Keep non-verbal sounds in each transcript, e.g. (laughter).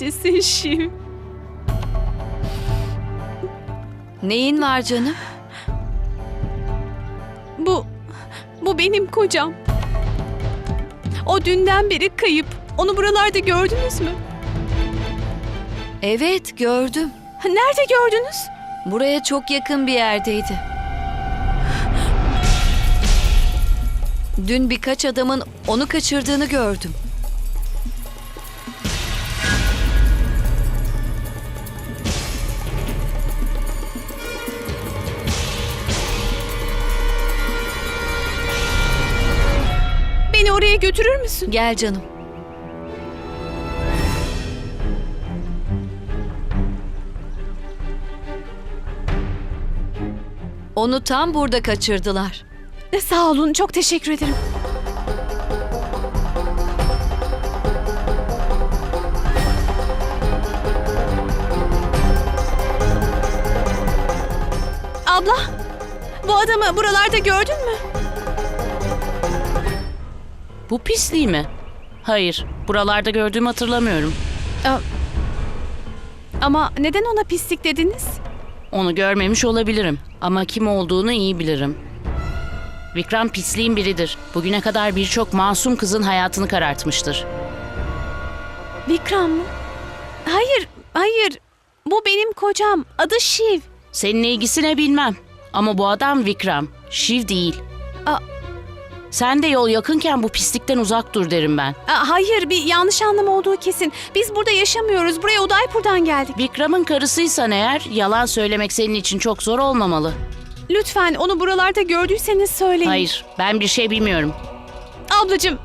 Neredesin Şiv? Neyin var canım? Bu, bu benim kocam. O dünden beri kayıp. Onu buralarda gördünüz mü? Evet gördüm. Nerede gördünüz? Buraya çok yakın bir yerdeydi. Dün birkaç adamın onu kaçırdığını gördüm. Oraya götürür müsün? Gel canım. Onu tam burada kaçırdılar. Sağ olun, çok teşekkür ederim. Abla, bu adamı buralarda gördün mü? Bu pisliği mi? Hayır, buralarda gördüğümü hatırlamıyorum. Ama neden ona pislik dediniz? Onu görmemiş olabilirim ama kim olduğunu iyi bilirim. Vikram pisliğin biridir. Bugüne kadar birçok masum kızın hayatını karartmıştır. Vikram mı? Hayır, hayır. Bu benim kocam. Adı Shiv. Seninle ilgisi ne bilmem. Ama bu adam Vikram, Shiv değil. Aa. Sen de yol yakınken bu pislikten uzak dur derim ben. Aa, hayır, bir yanlış anlam olduğu kesin. Biz burada yaşamıyoruz. Buraya Udaipur'dan geldik. Vikram'ın karısıysan eğer yalan söylemek senin için çok zor olmamalı. Lütfen onu buralarda gördüyseniz söyleyin. Hayır, ben bir şey bilmiyorum. Ablacığım,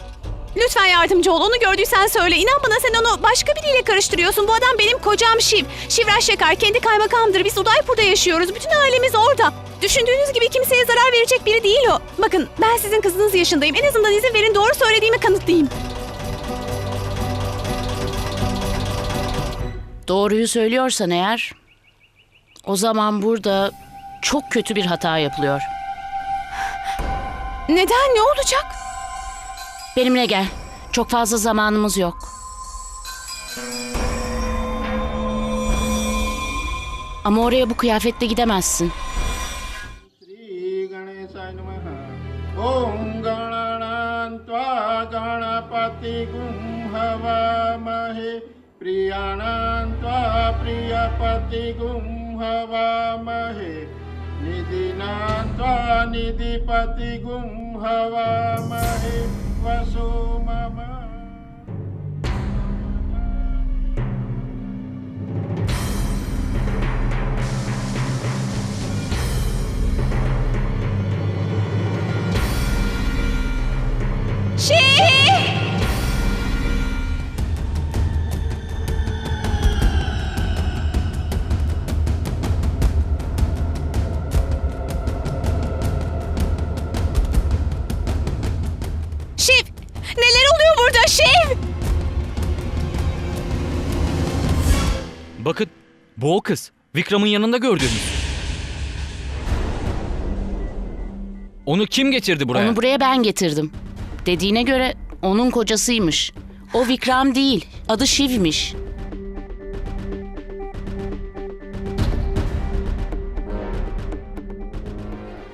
lütfen yardımcı ol. Onu gördüysen söyle. İnan bana sen onu başka biriyle karıştırıyorsun. Bu adam benim kocam Şiv. Şivraş Şekar kendi kaymakamdır. Biz Udaipur'da yaşıyoruz. Bütün ailemiz orada. Düşündüğünüz gibi kimseye zarar verecek biri değil o. Bakın ben sizin kızınız yaşındayım. En azından izin verin doğru söylediğimi kanıtlayayım. Doğruyu söylüyorsan eğer, o zaman burada çok kötü bir hata yapılıyor. Neden? Ne olacak? Benimle gel. Çok fazla zamanımız yok. Ama oraya bu kıyafetle gidemezsin. ॐ गणनान्त्वा गणपतिगुं हवामहे प्रियाणान्त्वा प्रियपतिगुं हवामहे निधिनान्त्वा निधिपतिगुं हवामहे kız. Vikram'ın yanında gördüğünüz. Onu kim getirdi buraya? Onu buraya ben getirdim. Dediğine göre onun kocasıymış. O Vikram değil, adı Shiv'miş.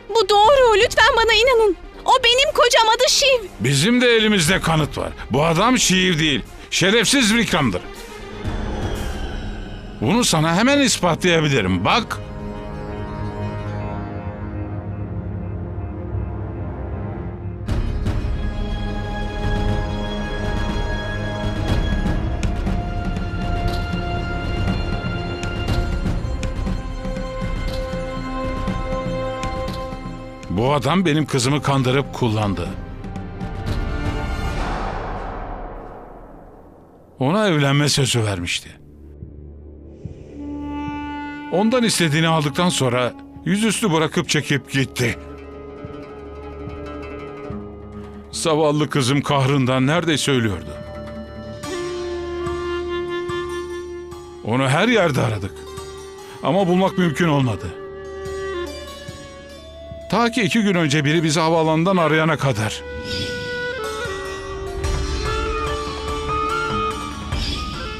Bu doğru. Lütfen bana inanın. O benim kocam adı Şiv. Bizim de elimizde kanıt var. Bu adam şiir değil. Şerefsiz Vikram'dır. Bunu sana hemen ispatlayabilirim. Bak. Bu adam benim kızımı kandırıp kullandı. Ona evlenme sözü vermişti. Ondan istediğini aldıktan sonra yüzüstü bırakıp çekip gitti. Zavallı kızım kahrından neredeyse ölüyordu. Onu her yerde aradık. Ama bulmak mümkün olmadı. Ta ki iki gün önce biri bizi havaalanından arayana kadar.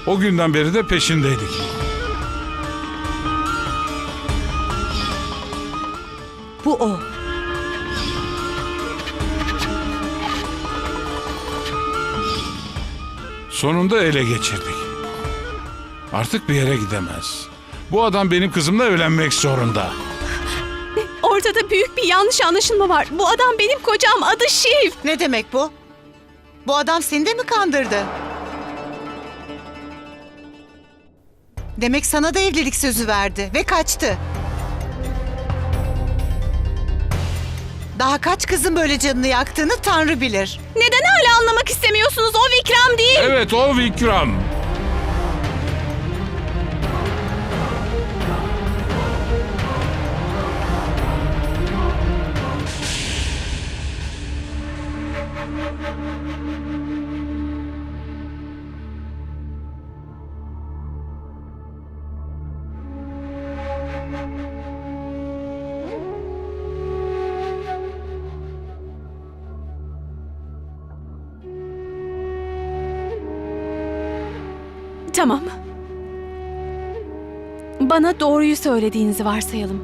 O günden beri de peşindeydik. Sonunda ele geçirdik. Artık bir yere gidemez. Bu adam benim kızımla evlenmek zorunda. Ortada büyük bir yanlış anlaşılma var. Bu adam benim kocam adı Şiv. Ne demek bu? Bu adam seni de mi kandırdı? Demek sana da evlilik sözü verdi ve kaçtı. Daha kaç kızın böyle canını yaktığını Tanrı bilir. Neden hala anlamak istemiyorsunuz? O Vikram değil. Evet o Vikram. Tamam. Bana doğruyu söylediğinizi varsayalım.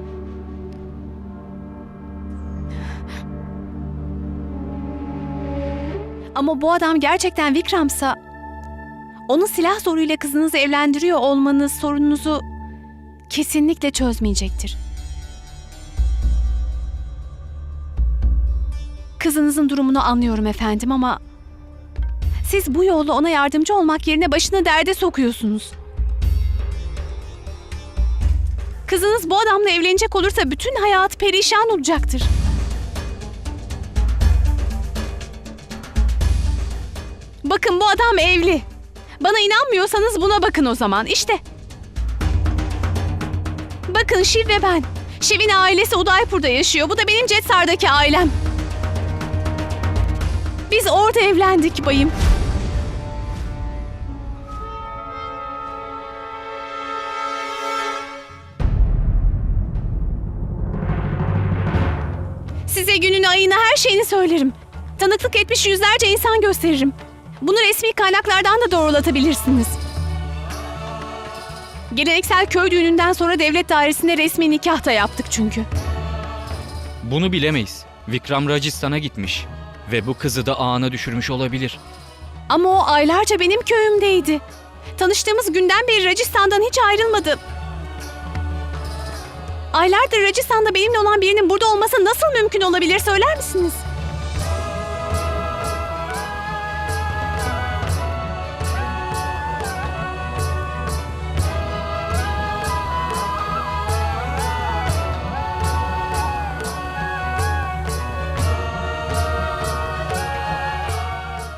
Ama bu adam gerçekten Vikram'sa onun silah zoruyla kızınızı evlendiriyor olmanız sorununuzu kesinlikle çözmeyecektir. Kızınızın durumunu anlıyorum efendim ama siz bu yolla ona yardımcı olmak yerine başını derde sokuyorsunuz. Kızınız bu adamla evlenecek olursa bütün hayat perişan olacaktır. Bakın bu adam evli. Bana inanmıyorsanız buna bakın o zaman. İşte. Bakın Şiv ve ben. Şiv'in ailesi Udaipur'da yaşıyor. Bu da benim Cetsar'daki ailem. Biz orada evlendik bayım. Her şeyini söylerim. Tanıklık etmiş yüzlerce insan gösteririm. Bunu resmi kaynaklardan da doğrulatabilirsiniz. Geleneksel köy düğününden sonra devlet dairesinde resmi nikah da yaptık çünkü. Bunu bilemeyiz. Vikram Racistan'a gitmiş. Ve bu kızı da ağına düşürmüş olabilir. Ama o aylarca benim köyümdeydi. Tanıştığımız günden beri Racistan'dan hiç ayrılmadı. Aylardır Racistan'da benimle olan birinin burada olması nasıl mümkün olabilir söyler misiniz?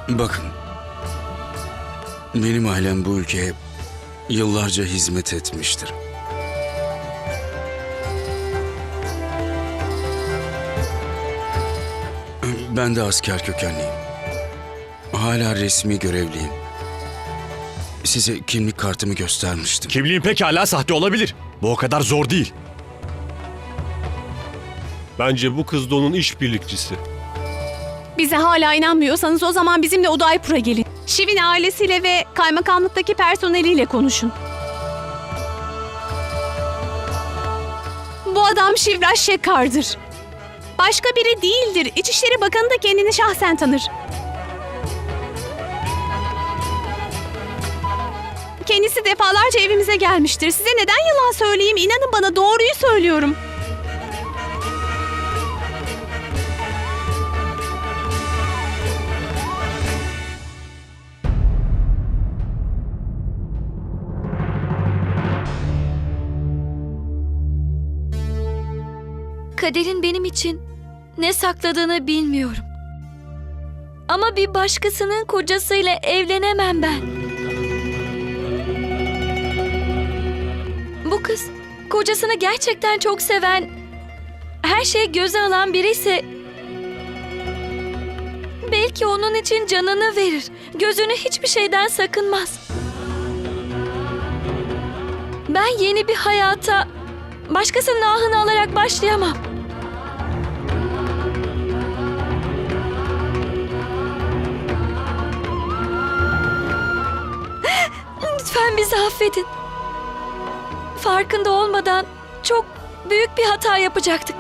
Bakın. Benim ailem bu ülkeye yıllarca hizmet etmiştir. Ben de asker kökenliyim. Hala resmi görevliyim. Size kimlik kartımı göstermiştim. Kimliğin pekala sahte olabilir. Bu o kadar zor değil. Bence bu kız da onun işbirlikçisi. Bize hala inanmıyorsanız o zaman bizimle Udaipur'a gelin. Şiv'in ailesiyle ve kaymakamlıktaki personeliyle konuşun. Bu adam Şivraş Şekar'dır. Başka biri değildir. İçişleri Bakanı da kendini şahsen tanır. Kendisi defalarca evimize gelmiştir. Size neden yalan söyleyeyim? İnanın bana doğruyu söylüyorum. Kaderin benim için ne sakladığını bilmiyorum. Ama bir başkasının kocasıyla evlenemem ben. Bu kız kocasını gerçekten çok seven, her şeyi göze alan biri ise belki onun için canını verir. Gözünü hiçbir şeyden sakınmaz. Ben yeni bir hayata başkasının ahını alarak başlayamam. Lütfen bizi affedin. Farkında olmadan çok büyük bir hata yapacaktık.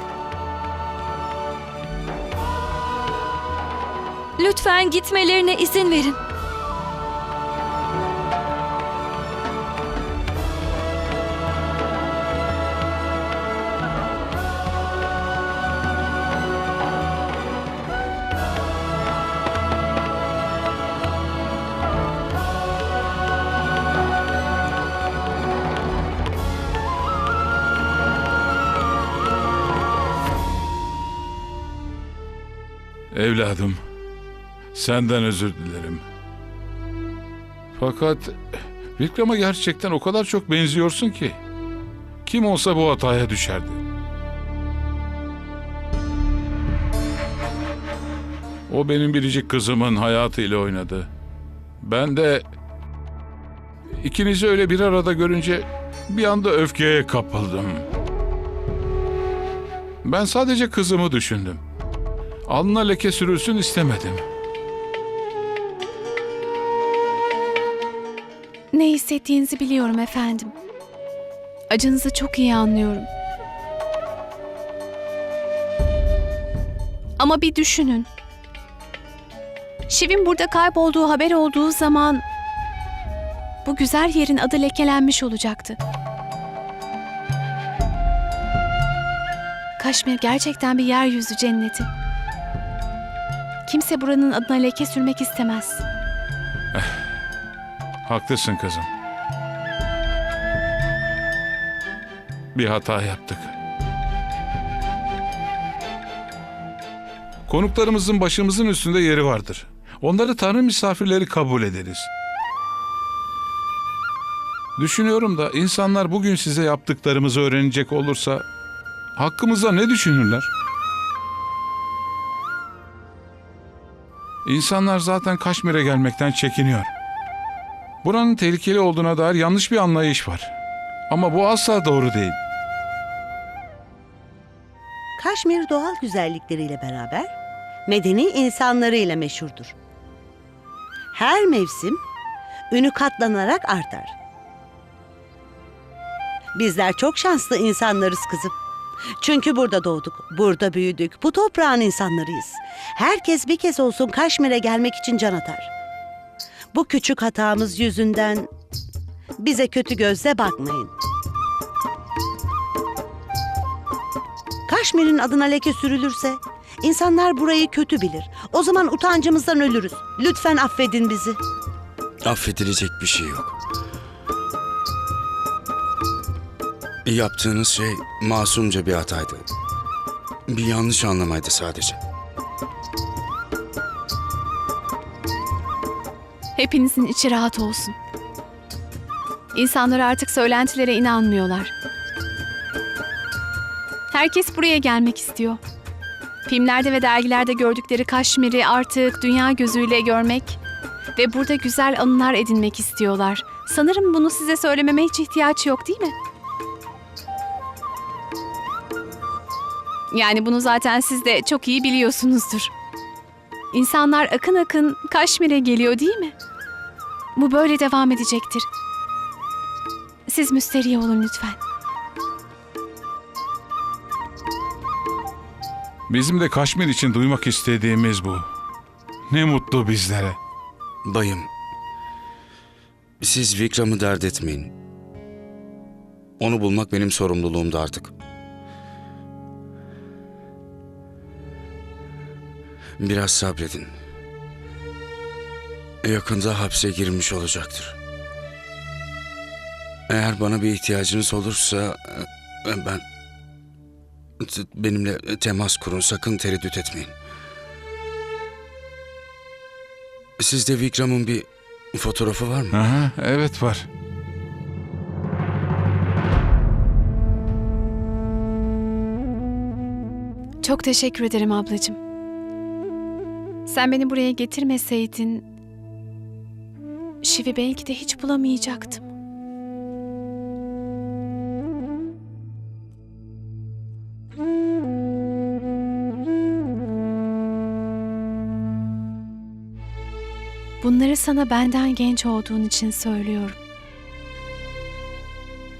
Lütfen gitmelerine izin verin. Evladım, senden özür dilerim. Fakat Vikram'a gerçekten o kadar çok benziyorsun ki. Kim olsa bu hataya düşerdi. O benim biricik kızımın hayatıyla oynadı. Ben de ikinizi öyle bir arada görünce bir anda öfkeye kapıldım. Ben sadece kızımı düşündüm. Alnına leke sürülsün istemedim. Ne hissettiğinizi biliyorum efendim. Acınızı çok iyi anlıyorum. Ama bir düşünün. Şiv'in burada kaybolduğu haber olduğu zaman bu güzel yerin adı lekelenmiş olacaktı. Kaşmir gerçekten bir yeryüzü cenneti. Kimse buranın adına leke sürmek istemez. Haklısın kızım. Bir hata yaptık. Konuklarımızın başımızın üstünde yeri vardır. Onları Tanrı misafirleri kabul ederiz. Düşünüyorum da insanlar bugün size yaptıklarımızı öğrenecek olursa hakkımızda ne düşünürler? İnsanlar zaten Kaşmir'e gelmekten çekiniyor. Buranın tehlikeli olduğuna dair yanlış bir anlayış var. Ama bu asla doğru değil. Kaşmir doğal güzellikleriyle beraber medeni insanlarıyla meşhurdur. Her mevsim ünü katlanarak artar. Bizler çok şanslı insanlarız kızım. Çünkü burada doğduk, burada büyüdük, bu toprağın insanlarıyız. Herkes bir kez olsun Kaşmir'e gelmek için can atar. Bu küçük hatamız yüzünden bize kötü gözle bakmayın. Kaşmir'in adına leke sürülürse insanlar burayı kötü bilir. O zaman utancımızdan ölürüz. Lütfen affedin bizi. Affedilecek bir şey yok. Yaptığınız şey masumca bir hataydı. Bir yanlış anlamaydı sadece. Hepinizin içi rahat olsun. İnsanlar artık söylentilere inanmıyorlar. Herkes buraya gelmek istiyor. Filmlerde ve dergilerde gördükleri Kaşmir'i artık dünya gözüyle görmek ve burada güzel anılar edinmek istiyorlar. Sanırım bunu size söylememe hiç ihtiyaç yok değil mi? Yani bunu zaten siz de çok iyi biliyorsunuzdur. İnsanlar akın akın Kaşmir'e geliyor değil mi? Bu böyle devam edecektir. Siz müsterih olun lütfen. Bizim de Kaşmir için duymak istediğimiz bu. Ne mutlu bizlere. Bayım, siz Vikram'ı dert etmeyin. Onu bulmak benim sorumluluğumda artık. Biraz sabredin. Yakında hapse girmiş olacaktır. Eğer bana bir ihtiyacınız olursa e, ben benimle temas kurun sakın tereddüt etmeyin. Sizde Vikram'ın bir fotoğrafı var mı? Aha, evet var. Çok teşekkür ederim ablacığım. Sen beni buraya getirmeseydin... Şivi belki de hiç bulamayacaktım. Bunları sana benden genç olduğun için söylüyorum.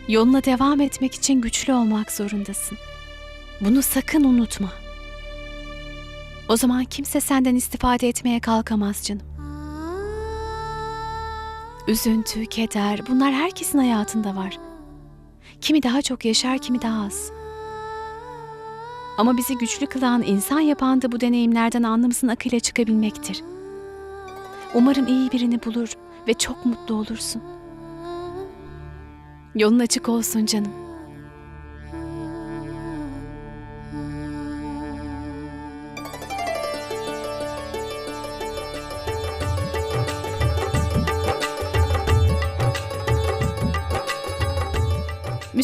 Yoluna devam etmek için güçlü olmak zorundasın. Bunu sakın unutma. O zaman kimse senden istifade etmeye kalkamaz canım. Üzüntü, keder bunlar herkesin hayatında var. Kimi daha çok yaşar, kimi daha az. Ama bizi güçlü kılan, insan yapan da bu deneyimlerden alnımızın akıyla çıkabilmektir. Umarım iyi birini bulur ve çok mutlu olursun. Yolun açık olsun canım.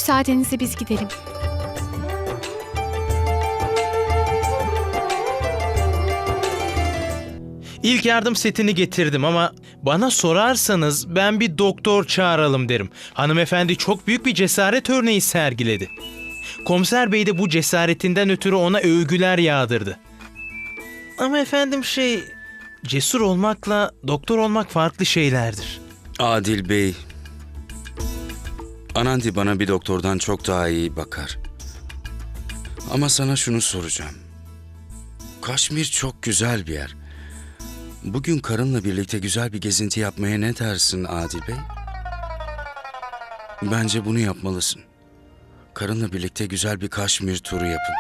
Müsaadenizle biz gidelim. İlk yardım setini getirdim ama bana sorarsanız ben bir doktor çağıralım derim. Hanımefendi çok büyük bir cesaret örneği sergiledi. Komiser bey de bu cesaretinden ötürü ona övgüler yağdırdı. Ama efendim şey, cesur olmakla doktor olmak farklı şeylerdir. Adil Bey, Anandi bana bir doktordan çok daha iyi bakar. Ama sana şunu soracağım. Kaşmir çok güzel bir yer. Bugün karınla birlikte güzel bir gezinti yapmaya ne dersin Adil Bey? Bence bunu yapmalısın. Karınla birlikte güzel bir Kaşmir turu yapın.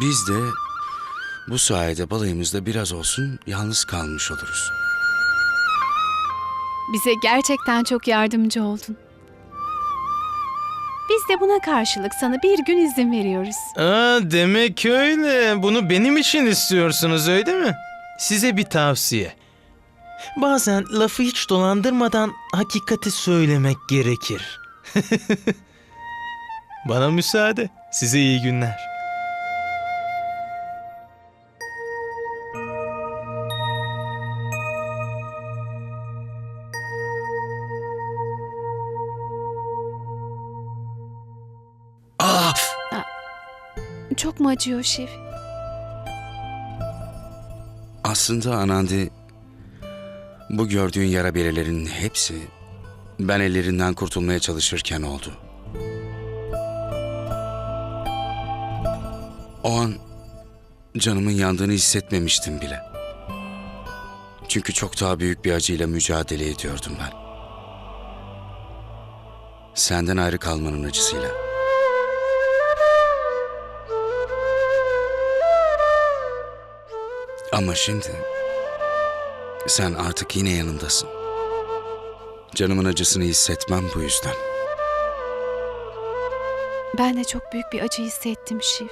Biz de bu sayede balayımızda biraz olsun yalnız kalmış oluruz. Bize gerçekten çok yardımcı oldun. Biz de buna karşılık sana bir gün izin veriyoruz. Aa, demek öyle. Bunu benim için istiyorsunuz öyle mi? Size bir tavsiye. Bazen lafı hiç dolandırmadan hakikati söylemek gerekir. (laughs) Bana müsaade. Size iyi günler. Acıyor Şiv? Aslında Anandi, bu gördüğün yara berelerinin hepsi ben ellerinden kurtulmaya çalışırken oldu. O an canımın yandığını hissetmemiştim bile. Çünkü çok daha büyük bir acıyla mücadele ediyordum ben. Senden ayrı kalmanın acısıyla. Ama şimdi sen artık yine yanındasın. Canımın acısını hissetmem bu yüzden. Ben de çok büyük bir acı hissettim Şiv.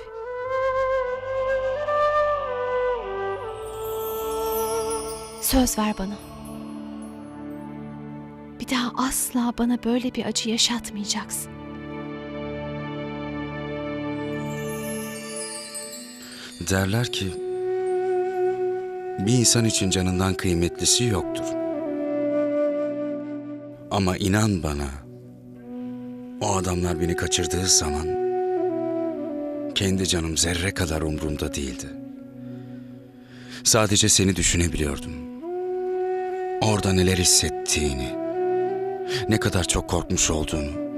Söz ver bana. Bir daha asla bana böyle bir acı yaşatmayacaksın. Derler ki bir insan için canından kıymetlisi yoktur. Ama inan bana o adamlar beni kaçırdığı zaman kendi canım zerre kadar umurumda değildi. Sadece seni düşünebiliyordum. Orada neler hissettiğini, ne kadar çok korkmuş olduğunu.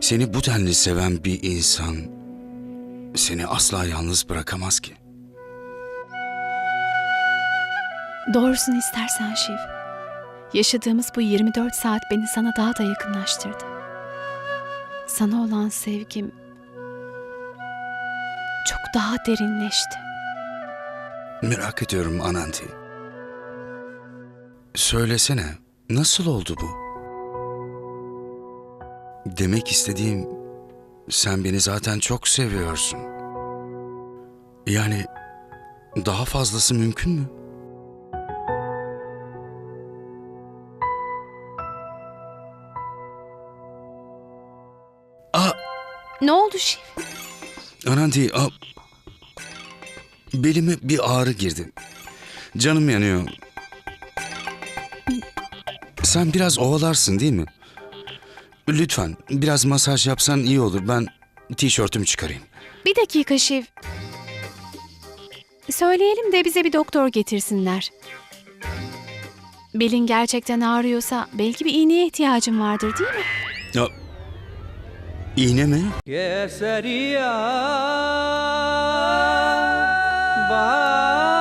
Seni bu denli seven bir insan seni asla yalnız bırakamaz ki. Doğrusunu istersen Şiv. Yaşadığımız bu 24 saat beni sana daha da yakınlaştırdı. Sana olan sevgim çok daha derinleşti. Merak ediyorum Anandi. Söylesene, nasıl oldu bu? Demek istediğim, sen beni zaten çok seviyorsun. Yani daha fazlası mümkün mü? Aa, Ne oldu Şiv? Anandi, aa, belime bir ağrı girdi. Canım yanıyor. Sen biraz ovalarsın değil mi? Lütfen biraz masaj yapsan iyi olur. Ben tişörtümü çıkarayım. Bir dakika Şiv. Söyleyelim de bize bir doktor getirsinler. Belin gerçekten ağrıyorsa belki bir iğneye ihtiyacın vardır değil mi? Ya, iğne mi? Keseriya Bağ